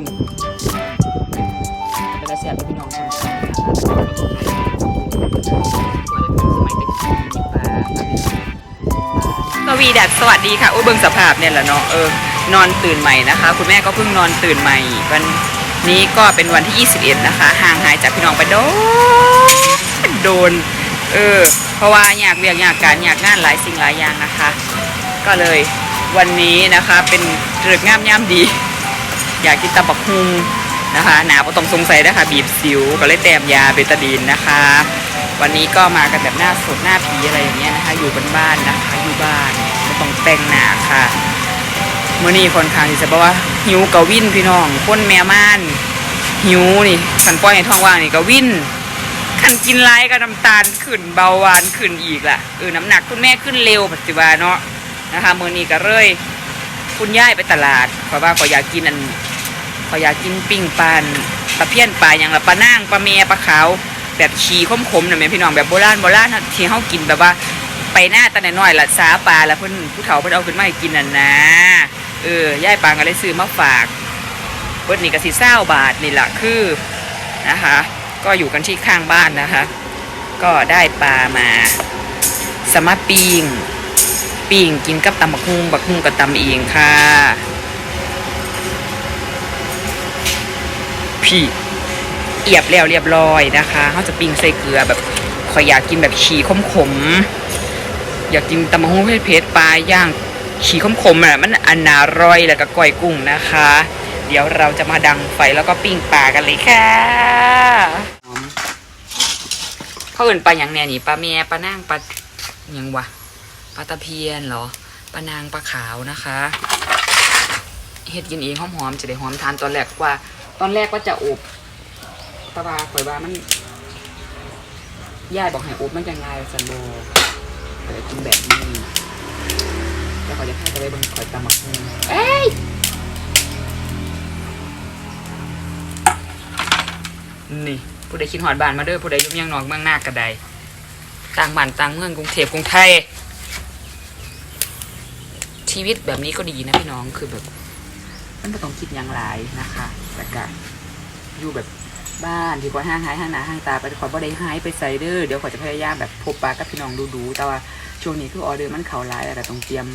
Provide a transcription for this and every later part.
นเป็นกระแสพี่น้องชมนะคะสวีดัสสวัสดีค่ะอุ้เบิงสภาพเนี่ยแหละเนาะเออนอนตื่นใหม่นะคะ คุณแม่ก็เพิ่งนอนตื่นใหม่ วันนี้ก็เป็นวันที่ 21 นะคะ ห่างหายจากพี่น้องไปโดนโดน เออ เพราะว่าอยากเรียกอยากการอยากงานหลายสิ่งหลายอย่างนะคะ ก็เลยวันนี้นะคะเป็นเริกงามย่ำดี อยากกินตำบักฮุงนะคะ หนาประตองสงสัยนะคะบีบสิวก็เลยแต้มยาเบตาดีนนะคะ วันนี้ก็มากันแบบหน้าสดหน้าผีอะไรอย่างเงี้ยนะคะ อยู่บนบ้านนะคะอยู่บ้านไม่ต้องแต่งหน้าค่ะเมื่อนี้ค่อนข้างที่จะบอกว่าหิวกะวินพี่น้องคนแม่ม่านหิวนี่ขันปล่อยให้ท้องว่างนี่กะวินขันกินไรก็น้ำตาลขึ้นเบาหวานขึ้นอีกล่ะเออน้ำหนักคุณแม่ขึ้นเร็วปัจจุบันเนาะนะคะเมื่อนี้ก็เลยคุณย่ายไปตลาดเพราะว่าก็อยากกินอัน ก็อยากกินปิ้งปลานปลาเพี้ยนปลาอย่างละปลาน่างปลาเมียปลาขาวแบบชีขมๆนะแม่พี่น้องแบบโบราณโบราณนะที่เฮากินแบบว่า ไปหน้าตาน้อยละสาปลาแล้วเพิ่นผู้เฒ่าเพิ่นเอาขึ้นมาให้กินน่ะนะเออย่ายปางก็เลยซื้อมาฝากเบิดนี่ก็สิ20บาทนี่แหละคือนะคะ ก็อยู่กันที่ข้างบ้านนะคะ ก็ได้ปลามาสมารปิ้งปิ้งกินกับตำบักฮุงบักฮุงกับตำเองค่ะ พี่เอียบแล้วเรียบร้อยนะคะเขาจะปิ้งใส่เกลือแบบขอยอยากกินแบบฉี่ขมๆอยากกินตำบักฮุงเผ็ดๆปลาย่างฉี่ขมๆอะมันอันนาร่อยแล้วก็ก้อยกุ้งนะคะ เดี๋ยวเราจะมาดังไฟแล้วก็ปิ้งปลากันเลยค่ะเขาเอื่นปลาอย่างแน่นี่ปลาเมียปลานั่งปลายังวะปลาตะเพียนเหรอปลานางปลาขาวนะคะเฮ็ดกินเองหอมๆจะได้หอมทานตอนแรกว่า ตอนแรกว่าจะอบตะวาข่อยว่ามันย่ายบอกให้อบมันจะง่ายสันโบข่อยจะกินแบบนี้แล้วข่อยจะให้จะไปเบิ่งข่อยตำหมักหุ่งเอ้ยนี่ผู้ใดคิดหอดบ้านมาเด้อผู้ใดยุ่งยังนอกเมืองหน้ากระไดต่างบ้านต่างเมืองกรุงเทพกรุงไทย ชีวิตแบบนี้ก็ดีนะพี่น้องคือแบบ มันไม่ต้องคิดอย่างไรนะคะ แต่ก็อยู่แบบบ้านที่กว่าห้างหายห้างหนาห้างตาไปขอบ่ได้หายไปใส่เด้อเดี๋ยวขอจะพยายามแบบพบปะกับพี่น้องดูๆแต่ว่าช่วงนี้คือออเดอร์มันเข่าร้ายแล้วก็ต้องเตรียม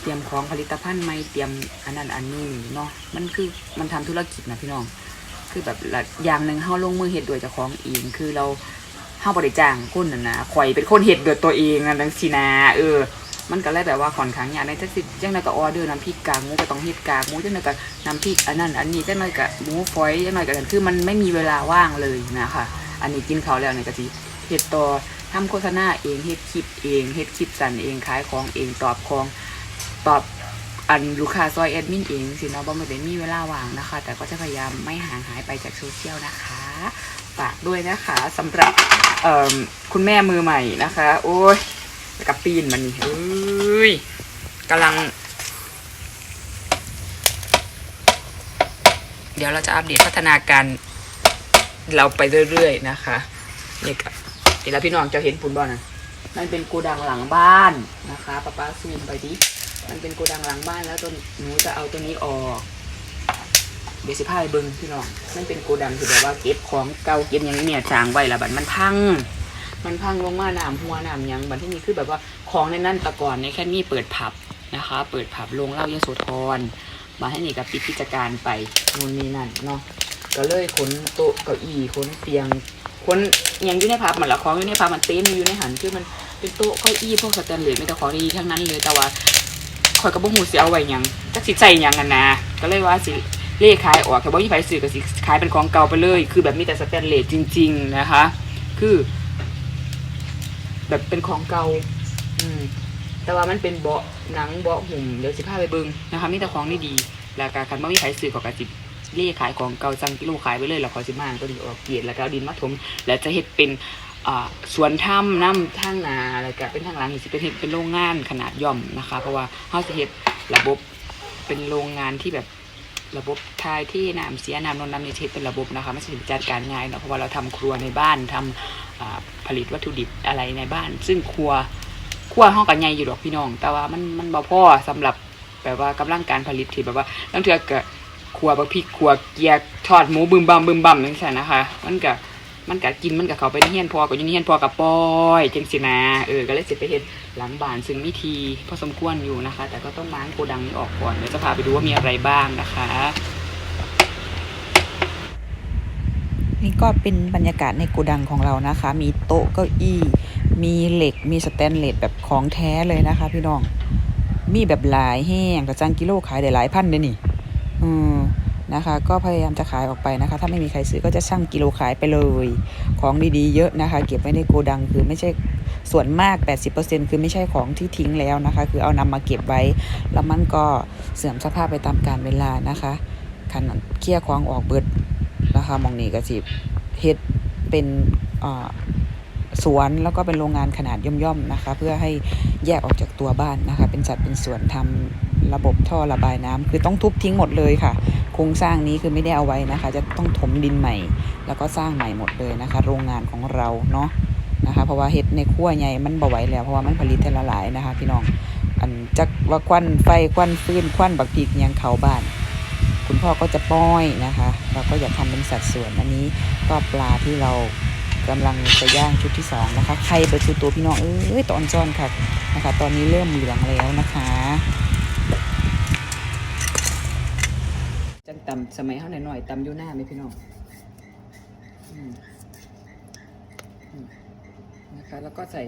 เตรียมของผลิตภัณฑ์ใหม่เตรียมอันนั้นอันนี้เนาะมันคือมันทำธุรกิจนะพี่น้อง คือแบบละอย่างหนึ่งเฮาลงมือเฮ็ดด้วยจ้าของเองคือเราเฮาบ่ได้จ้างคนน่ะนะข่อยเป็นคนเฮ็ดด้วยตัวเองนั่นจังซีนะเออ มันก็เลยแบบว่าค่อนข้างยากในจักสิจังไดก็ออเดอร์น้ำพริกกากหมูก็ต้องเฮ็ดกากหมูจังไดก็น้ำพริกอันนั้นอันนี้จังไดก็หมูฝอยจังไดก็นั่นคือมันไม่มีเวลาว่างเลยนะคะอันนี้กินเขาแล้วเนี่ยก็สิเฮ็ดต่อทำโฆษณาเองเฮ็ดคลิปเองเฮ็ดคลิปสั่นเองขายของเองตอบของตอบอันลูกค้าซอยแอดมินเองสิเนาะบ่ไม่ได้มีเวลาว่างนะคะ แต่ก็จะพยายามไม่ห่างหายไปจากโซเชียลนะคะฝากด้วยนะคะสำหรับคุณแม่มือใหม่นะคะ โอ้ย แล้วก็ปีนมันนี่เอ้ยกำลัง เดี๋ยวเราจะอัปเดตพัฒนาการ เราไปเรื่อยๆนะคะนี่ก็เห็นแล้วพี่น้องจะเห็นปุ่นบอลนะมันเป็นโกดังหลังบ้านนะคะป้าป้าซูมไปดิมันเป็นโกดังหลังบ้านแล้วตัวหนูจะเอาตัวนี้ออกเดี๋ยวสิพาไปเบิ้งพี่น้องมันเป็นโกดังที่แบบว่าเก็บของเก่าเก็บอย่างนี้เนี่ยจางไว้ล้วบัดมันพัง มันพังลงมาน้ำหัวน้ำยังบัดที่นี่คือแบบว่าของในนั่นแตะก่อนในแค่นี้เปิดผับนะคะ เปิดผับลงเหล่ายโสธรมาให้นี่กับปิดกิจการไปนู่นนี่นั่นเนาะก็เลยขนโต๊ะเก้าอี้ขนเตียงขนยังอยู่ในผับมันละของอยู่ในผับมันเต็มอยู่ในหันคือมันเป็นโต๊ะเก้าอี้พวกสแตนเลสไม่แต่ของดีทั้งนั้นเลยแต่ว่าคอยกับบุ้งหูเสิเอาไว้ยังจักสิใจยังกันนะก็เลยว่าสิเล่ขายออกแค่บ่มีไผซื้อก็สิขายเป็นของเก่าไปเลย คือแบบมีแต่สแตนเลสจริง ๆนะคะ คือ แบบเป็นของเก่า อืม แต่ว่ามันเป็นเบาะหนังเบาะหุ่มเดี๋ยวสิพาไปเบิงนะคะมีแต่ของนี่ดีแล้วก็คันบ่มีใครซื้อของกระจิบเล่ขายของเก่าจังกิโลขายไปเลยแล้วขอสิมาตัวนี้ออกเกียรแล้วก็เอาดินมาถมแล้วจะเฮ็ดเป็นสวนถ้ำน้ำทางนาแล้วก็เป็นทางหลังนี่สิเป็นเฮ็ดเป็นโรงงานขนาดย่อมนะคะ เพราะว่าเฮาสิเฮ็ดระบบเป็นโรงงานที่แบบระบบทายที่น้ำเสียน้ำนนน้ำนี่เฮ็ดเป็นระบบนะคะไม่ใช่จัดการง่ายเนาะเพราะว่าเราทำครัวในบ้านทำอ่า ผลิตวัตถุดิบอะไรในบ้าน ซึ่งครัวครัวห้องกันใหญ่อยู่ดอกพี่น้อง แต่ว่ามันมันบ่พอสำหรับแบบว่ากำลังการผลิตที่แบบว่าตั้งเทือเกิดขัวบักพริกขัวเกียร์ทอดหมูบึมบัมบึมบัมจังซั่นนะคะ มันก็มันก็กินมันก็เขาไปในเฮียนพอก็อยู่ในเฮียนพอกับปอยจังสินะเออก็เลยสิไปเฮ็ดหลังบ้านซึ่งมีทีพอสมควรอยู่นะคะ แต่ก็ต้องล้างโกดังนี้ออกก่อนเดี๋ยวจะพาไปดูว่ามีอะไรบ้างนะคะ นี่ก็เป็นบรรยากาศในโกดังของเรานะคะ มีโต๊ะเก้าอี้ มีเหล็ก มีสแตนเลสแบบของแท้เลยนะคะ พี่น้อง มีแบบหลายแห้งกระจังกิโลขายได้หลายพันเลยนี่ อืมนะคะ ก็พยายามจะขายออกไปนะคะ ถ้าไม่มีใครซื้อก็จะชั่งกิโลขายไปเลย ของดีๆเยอะนะคะ เก็บไว้ในโกดังคือไม่ใช่ส่วนมาก 80%คือไม่ใช่ของที่ทิ้งแล้วนะคะ คือเอานำมาเก็บไว้ แล้วมันก็เสื่อมสภาพไปตามกาลเวลานะคะขันเคลี่ยร์ของออกเบิด นะคะมองนี้ก็สิเฮ็ดเป็นสวนแล้วก็เป็นโรงงานขนาดย่อมๆนะคะ เพื่อให้แยกออกจากตัวบ้านนะคะ เป็นจัดเป็นสวนทำระบบท่อระบายน้ำคือต้องทุบทิ้งหมดเลยค่ะ โครงสร้างนี้คือไม่ได้เอาไว้นะคะ จะต้องถมดินใหม่ แล้วก็สร้างใหม่หมดเลยนะคะ โรงงานของเราเนาะนะคะ เพราะว่าเฮ็ดในครัวใหญ่มันบ่ไหวแล้วเพราะว่ามันผลิตแต่ละหลายนะคะ พี่น้องอันจักว่าควันไฟควันฟืนควันบักพีกยังเขาบ้าน คุณพ่อก็จะป้อยนะคะ เราก็อยากทำเป็นสัดส่วนอันนี้ก็ปลาที่เรากำลังจะย่างชุดที่สองนะคะไข่เบิดชุดตัวพี่น้องเอ้ยตอนจ้อนค่ะนะคะ ตอนนี้เริ่มเหลืองแล้วนะคะจังตำสมัยเฮาหน่อยๆตำอยู่หน้าไหมพี่น้องนะคะแล้วก็ใส่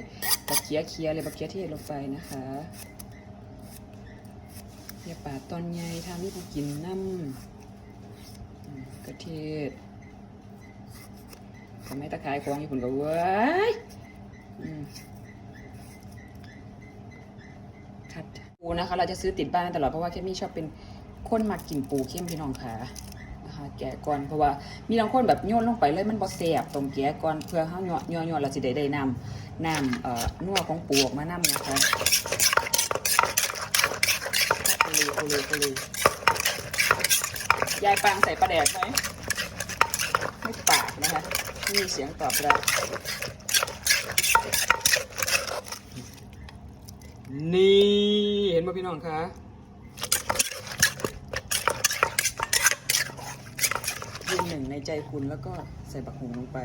บักเคียเคียเลยบักเคียเทศลงไปนะคะ เนี่ยป่าตอนใหญ่ทางนี้ผู้กินน้ำกระเทศทำไมตะขายของญี่ปุ่นก็เว้ยคัดปูนะคะ เราจะซื้อติดบ้านตลอดเพราะว่าแคมมี่ชอบเป็นคนมากินปูเข้มพี่น้องค่ะนะคะแกะก่อนเพราะว่ามีบางคนแบบโยนลงไปเลยมันบ่แสบตรงแกะก่อนเพื่อเฮาย่อย่อยเราสิได้ได้นำน้ำเอ่อนัวของปูออกมานำนะคะ เลโอเลโอเลยายปางใส่ปลาแดกไหมไม่ปากนะคะม่มีเสียงตอบรับนี่เห็นไหมพี่น้องคะยืนหนึ่งในใจคุณแล้วก็ใส่บักหงลงไป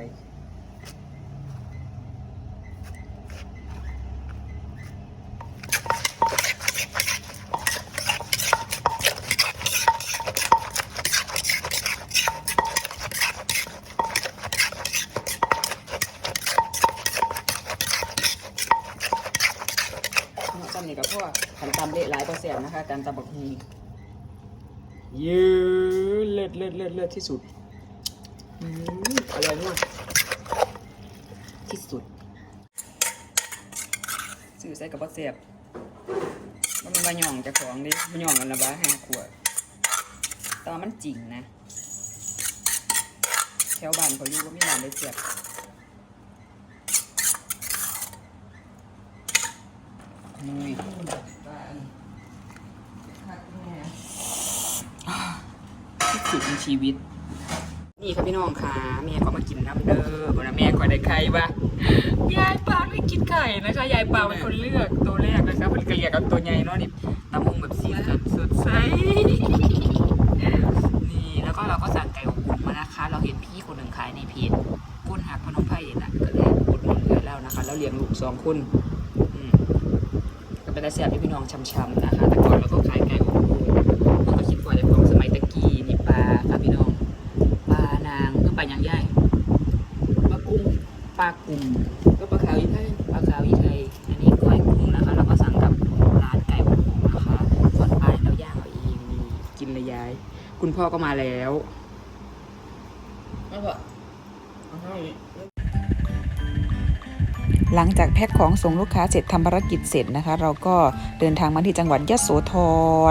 เนาะจำนี่กับพ่อ ขันตำเละหลายเปอร์เซ็นต์นะคะ การตำบักฮงยืดเลิศเลิศเลิศเลิศที่สุดอืมอร่อยมากที่สุดซื้อใส่กับบักเสียบมันเป็นมาหย่องเจากของดิมาหย่องกันละบ้าห้าขวดแตอนมันจริงนะ แถวบ้านเขาอยู่ว่ามีร้านได้เสียบมุย ที่สุดในชีวิต นี่ครับพี่น้องค่ะแม่ก็มากินน้ำเด้อคนนะแม่ก็ได้ไข่ว่ายายปางไม่กินไข่นะคะยายปางเป็นคนเลือกตัวแรกนะคะเป็นกระเลียกกับตัวใหญ่เนาะนี่ตำมงแบบสีสันสดใสนี่แล้วก็เราก็สั่งไก่อบวุ้นมานะคะ เราเห็นพี่คนหนึ่งขายในเพจก้นหักพนมไผ่น่ะก็เลยกดหนุนเงินแล้วนะคะ แล้วเลี้ยงลูกสองคนอืมก็เป็นตา แซ่บที่พี่น้องช้ำๆนะคะ แต่ก่อนเราก็ขายไก่อบปูเราก็คิดว่าจะของสมัยตะกี้นี่ปลาค่ะพี่น้อง ปลานางก็ปลาอย่างใหญ่ปลากุ้งปลากุ่มก็ปลาขาวอีไทยปลาขาวอีไทยอันนี้ก้อยกุ้งนะคะเราก็สั่งกับร้านไก่อบปูนะคะส่วนปลาเราย่างเอาเองนี่กินเลยยาย คุณพ่อก็มาแล้วแล้วก็เอาให้ หลังจากแพ็คของส่งลูกค้าเสร็จทำภารกิจเสร็จนะคะ เราก็เดินทางมาที่จังหวัดยะโสธ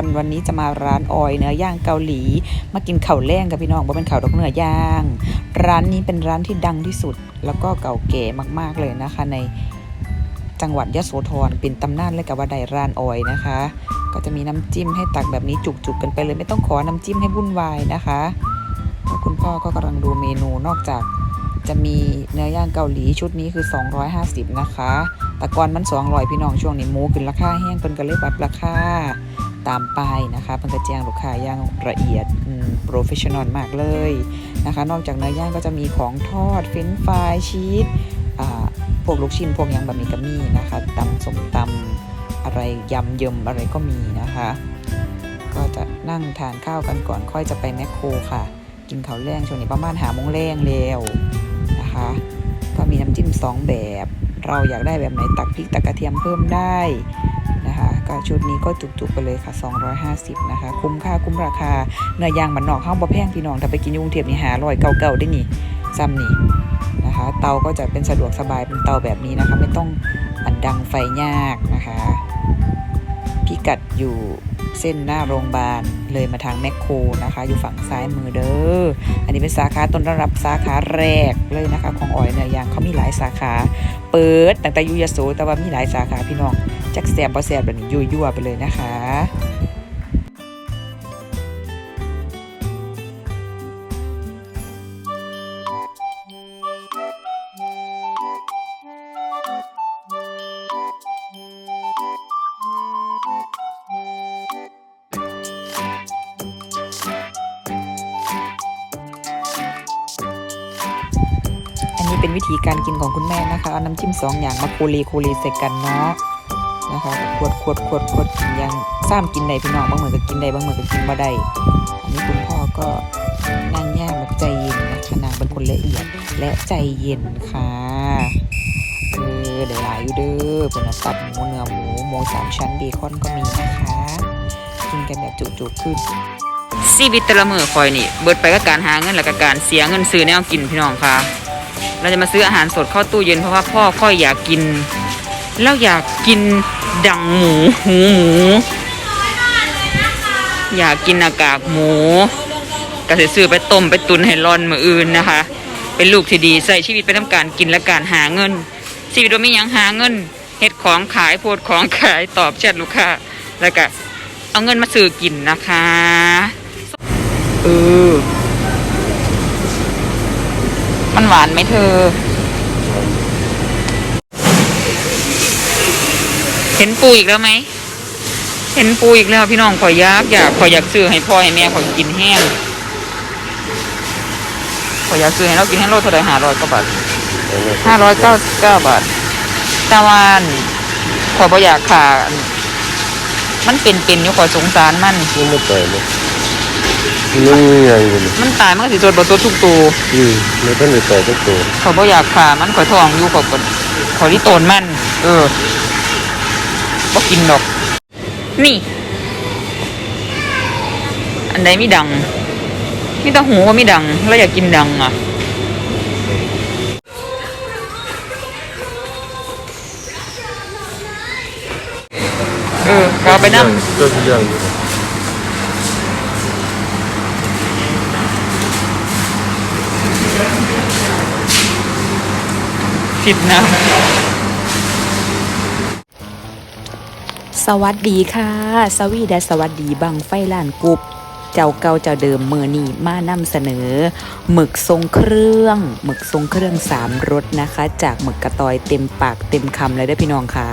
รวันนี้จะมาร้านออยเนื้อย่างเกาหลี มากินข้าวแรงกับพี่น้องบ่เป็นข้าวดอกเนื้อย่าง ร้านนี้เป็นร้านที่ดังที่สุด แล้วก็เก่าแก่มากๆเลยนะคะ ในจังหวัดยะโสธรเป็นตำนานเลยกับว่าใดร้านออยนะคะ ก็จะมีน้ำจิ้มให้ตักแบบนี้จุกๆกันไปเลยไม่ต้องขอน้ำจิ้มให้วุ่นวายนะคะแล้วคุณพ่อก็กำลังดูเมนูนอกจาก จะมีเนื้อย่างเกาหลีชุดนี้คือ 250 นะคะแต่ก่อนมัน200พี่น้องช่วงนี้หมูขึ้นราคาแห้งเป็นก็เลยปรับราคาตามไปนะคะเพิ่นก็แจ้งลูกค้าอย่างละเอียดโปรเฟชชั่นอลมากเลยนะคะ นอกจากเนื้อย่างก็จะมีของทอดเฟรนฟรายชีสพวกลูกชิ้นพวกยังแบบนี้ก็มีนะคะตำสมตำอะไรยำเยิมอะไรก็มีนะคะ ก็จะนั่งทานข้าวกันก่อนค่อยจะไปแมคโครค่ะ กินข้าวแรงช่วงนี้ประมาณหาโมงแรงแล้ว นะคะ ก็มีน้ำจิ้มสองแบบ เราอยากได้แบบไหนตักพริกตักกระเทียมเพิ่มได้นะคะก็ชุดนี้ก็จุกๆไปเลยค่ะ 250 นะคะ คุ้มค่าคุ้มราคาเนื้อย่างบันนอกข้าวบะแพงพี่น้องแต่ไปกินยุงเทียบนี่หาร้อยเก่าๆได้นี่ซ้ำนี่นะคะ เตาก็จะเป็นสะดวกสบายเป็นเตาแบบนี้นะคะ ไม่ต้องอันดังไฟยากนะคะ พิกัดอยู่ เส้นหน้าโรงพยาบาลเลยมาทางแมคโครนะคะ อยู่ฝั่งซ้ายมือเด้อ อันนี้เป็นสาขาต้นรับสาขาแรกเลยนะคะ ของออยเนี่ยยางเขามีหลายสาขา เปิดตั้งแต่ยุยโสแต่ว่ามีหลายสาขาพี่น้องจักแสบบ่แสบแบบนี้ยั่วยั่วไปเลยนะคะ วิธีการกินของคุณแม่นะคะเอาน้ำจิ้มสองอย่างมาโคเลโคเลใส่กันเนาะนะคะขวดขวดขวดขวดกินยังซ้ำกินได้พี่น้องบางเหมือนก็กินได้บางเหมือนก็กินบ่ได้อันนี้คุณพ่อก็นั่งย่างแบบใจเย็นนะคะนางเป็นคนละเอียดและใจเย็นค่ะเออเดี๋ยวหลายอยู่เด้อเป็นตับหมูเนื้อหมูหมูสามชั้นเบคอนก็มีนะคะกินกันแบบจุกๆขึ้นชีวิตแต่ละมือคอยนี่ เบิดไปกับการหาเงินและกับการเสียเงินซื้อแนวกินพี่น้องค่ะ เราจะมาซื้ออาหารสดเข้าตู้เย็นเพราะว่าพ่อค่อยอยากกิน แล้วอยากกินดังหมูหูหมู อยากกินอากาศหมูก็สิซื้อไปต้มไปตุนให้ร้อนมืออื่นนะคะ เป็นลูกที่ดีใส่ชีวิตไปทำการกินและการหาเงินชีวิตเราไม่ยังหาเงินเฮ็ดของขายโพดของขายตอบแชทลูกค้าแล้วก็เอาเงินมาซื้อกินนะคะเออ มันหวานไหมเธอ เห็นปูอีกแล้วไหม เห็นปูอีกแล้วพี่น้องขอยยากอยากขอยอยากซื้อให้พ่อให้แม่ขอยกินแห้งขอยอยากซื้อให้เรากินแห้งโลเท่าไหร่ห้าร้อยกว่าบาทห้าร้อยเก้าเก้าบาทตะวันขอยบ่อยากขามันเป็นเป็นๆอยู่ขอยสงสารมันยังไม่ตายเลย มีอย่างอยู่เลยมันตายมันก็สิสดบ่สดทุกตัวอืมไม่ต้องไปตายทุกตัวเขาบ่อยากขามันข่อยทองอยู่ขอยก็ขอยที่โตนมัน เออบ่กินดอก นี่ อันใดมีดังมีแต่หูว่ามีดังแล้วอยากกินดังอะเออก็เอาไปนั่งก็ทุกอย่าง อยู่ผิดนะสวัสดีค่ะ สวีและสวัสดีบังไฟล้านกรุบเจ้าเก่าเจ้าเดิมมือนี่มานำเสนอ หมึกทรงเครื่องหมึกทรงเครื่องสามรสนะคะ จากหมึกกระตอยเต็มปากเต็มคำเลยได้พี่น้องค่ะ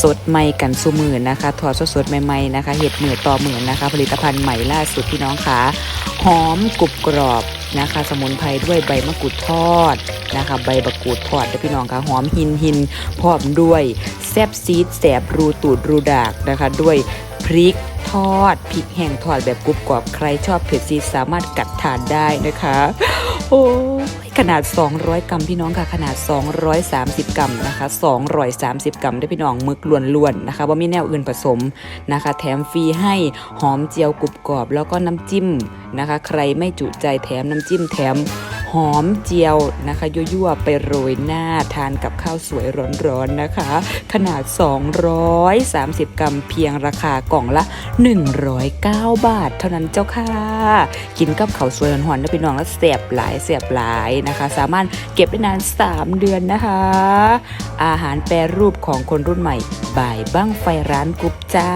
สดใหม่กันสุมือนะคะถอดสดๆใหม่ๆนะคะเห็ดมือต่อมือนะคะ ผลิตภัณฑ์ใหม่ล่าสุดพี่น้องค่ะหอมกรุบกรอบ นะคะ สมุนไพรด้วยใบมะกรูดทอดนะคะ ใบมะกรูดทอดด้วพี่น้องค่ะหอมหินหินพร้อมด้วยแซบซีดแสบรูตูดรูดากนะคะ ด้วยพริกทอดพริกแห้งทอดแบบกรุบกรอบใครชอบเผ็ดซีดสามารถกัดทานได้นะคะ โอ้ ขนาด 200 กรัมพี่น้องค่ะขนาด 230 กรัมนะคะ230 กรัมได้พี่น้องมึกล้วนๆนะคะว่ามีแนวอื่นผสมนะคะ แถมฟรีให้หอมเจียวกรุบกรอบ แล้วก็น้ำจิ้มนะคะ ใครไม่จุใจแถมน้ำจิ้มแถม อมเจียวนะคะยั่วๆไปโรยหน้าทานกับข้าวสวยร้อนๆนะคะ ขนาด 230 กรัมเพียงราคากล่องละ 109 บาท เท่านั้นเจ้าค่ะ กินกับข้าวสวยหอนๆนะพี่น้องแล้วเสียบหลายเสียบหลายนะคะ สามารถเก็บได้นาน 3 เดือนนะคะ อาหารแปรรูปของคนรุ่นใหม่บ่ายบ้างไฟร้านกุ๊บจ้า